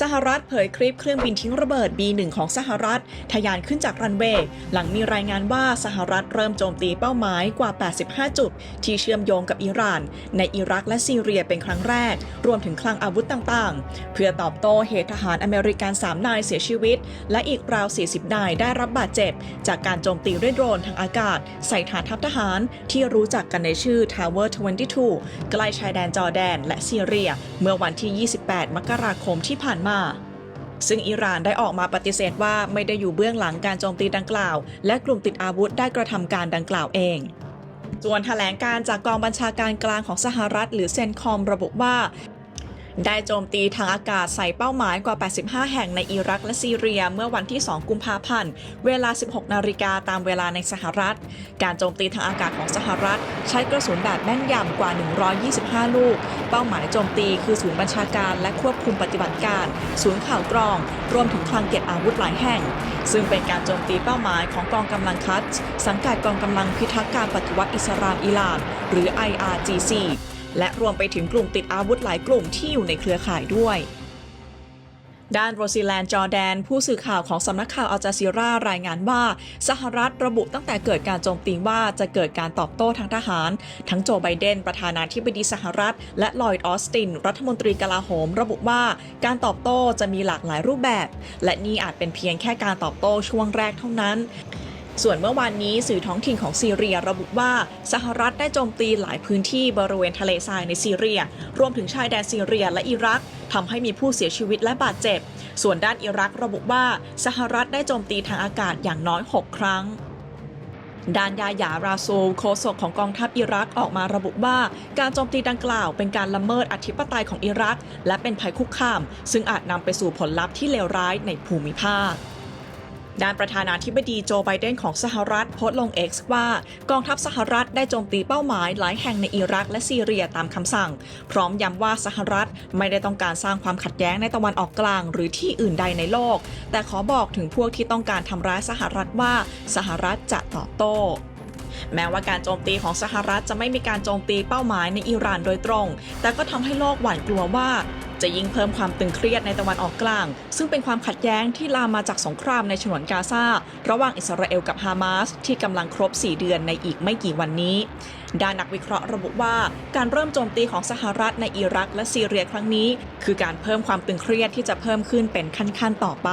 สหรัฐเผยคลิปเครื่องบินทิ้งระเบิด B1 ของสหรัฐ ทะยานขึ้นจากรันเวย์ หลังมีรายงานว่าสหรัฐเริ่มโจมตีเป้าหมายกว่า 85 จุด ที่เชื่อมโยงกับอิหร่าน ในอิรักและซีเรียเป็นครั้งแรก รวมถึงคลังอาวุธต่างๆ เพื่อตอบโต้เหตุทหารอเมริกัน 3 นายเสียชีวิต และอีกราว 40 นายได้รับบาดเจ็บ จากการโจมตีด้วยโดรนทางอากาศ ใส่ฐานทัพทหาร ที่รู้จักกันในชื่อ Tower 22 ใกล้ชายแดนจอร์แดน และซีเรีย เมื่อวันที่ 28 มกราคมที่ผ่านมา ซึ่งอิหร่านได้ออกมาปฏิเสธว่าไม่ได้อยู่เบื้องหลังการโจมตีดังกล่าว และกลุ่มติดอาวุธได้กระทำการดังกล่าวเองส่วนแถลงการจากกองบัญชาการกลางของสหรัฐ หรือเซนคอมระบุว่า ได้โจมตีทางอากาศใส่เป้าหมายกว่า 85 แห่งในอิรักและซีเรียเมื่อวันที่ 2 กุมภาพันธ์ เวลา 16 นาฬิกาตามเวลาในสหรัฐ การโจมตีทางอากาศของสหรัฐ ใช้กระสุนแบบแม่นยำกว่า 125 ลูก เป้าหมายโจมตีคือศูนย์บัญชาการและควบคุมปฏิบัติการ ศูนย์ข่าวกรอง รวมถึงคลังเก็บอาวุธหลายแห่ง ซึ่งเป็นการโจมตีเป้าหมายของกองกำลังคัตสังกัดกองกำลังพิทักษ์การปฏิวัติอิสลามอิหร่านหรือ IRGC และรวมไปถึงกลุ่มติดอาวุธหลายกลุ่มที่อยู่ในเครือข่ายด้วยด้านโรซิแลนด์จอร์แดน ผู้สื่อข่าวของสำนักข่าวอัลจาซีรารายงานว่า สหรัฐระบุตั้งแต่เกิดการโจมตีว่าจะเกิดการตอบโต้ทางทหาร ทั้งโจไบเดน ประธานาธิบดีสหรัฐ และลอยด์ออสติน รัฐมนตรีกลาโหม ระบุว่าการตอบโต้จะมีหลากหลายรูปแบบ และนี่อาจเป็นเพียงแค่การตอบโต้ช่วงแรกเท่านั้น ส่วนเมื่อวานนี้สื่อท้องถิ่นของซีเรียระบุว่าสหรัฐได้โจมตีหลายพื้นที่บริเวณทะเลทรายในซีเรีย รวมถึงชายแดนซีเรียและอิรักทำให้มีผู้เสียชีวิตและบาดเจ็บ ส่วนด้านอิรักระบุว่าสหรัฐได้โจมตีทางอากาศอย่างน้อย 6 ครั้งด้านยาหยาราซูโฆษกของกองทัพอิรักออกมาระบุว่า การโจมตีดังกล่าวเป็นการละเมิดอธิปไตยของอิรัก และเป็นภัยคุกคาม ซึ่งอาจนำไปสู่ผลลัพธ์ที่เลวร้ายในภูมิภาค ด้านประธานาธิบดีโจไบเดนของสหรัฐโพสต์ลง X ว่า กองทัพสหรัฐได้โจมตีเป้าหมายหลายแห่งในอิรักและซีเรียตามคำสั่ง พร้อมย้ำว่าสหรัฐไม่ได้ต้องการสร้างความขัดแย้งในตะวันออกกลาง หรือที่อื่นใดในโลก แต่ขอบอกถึงพวกที่ต้องการทำร้ายสหรัฐว่าสหรัฐจะตอบโต้แม้ว่าการโจมตีของสหรัฐจะไม่มีการโจมตีเป้าหมายในอิหร่านโดยตรง แต่ก็ทำให้โลกหวาดกลัวว่า จะยิ่งเพิ่มความตึงเครียดในตะวันออกกลาง ซึ่งเป็นความขัดแย้งที่ลามมาจากสงครามในฉนวนกาซาระหว่างอิสราเอลกับฮามาสที่กำลังครบ 4 เดือนในอีกไม่กี่วันนี้ ด้านนักวิเคราะห์ระบุว่าการเริ่มโจมตีของสหรัฐในอิรักและซีเรียครั้งนี้ คือการเพิ่มความตึงเครียดที่จะเพิ่มขึ้นเป็นขั้นๆต่อไป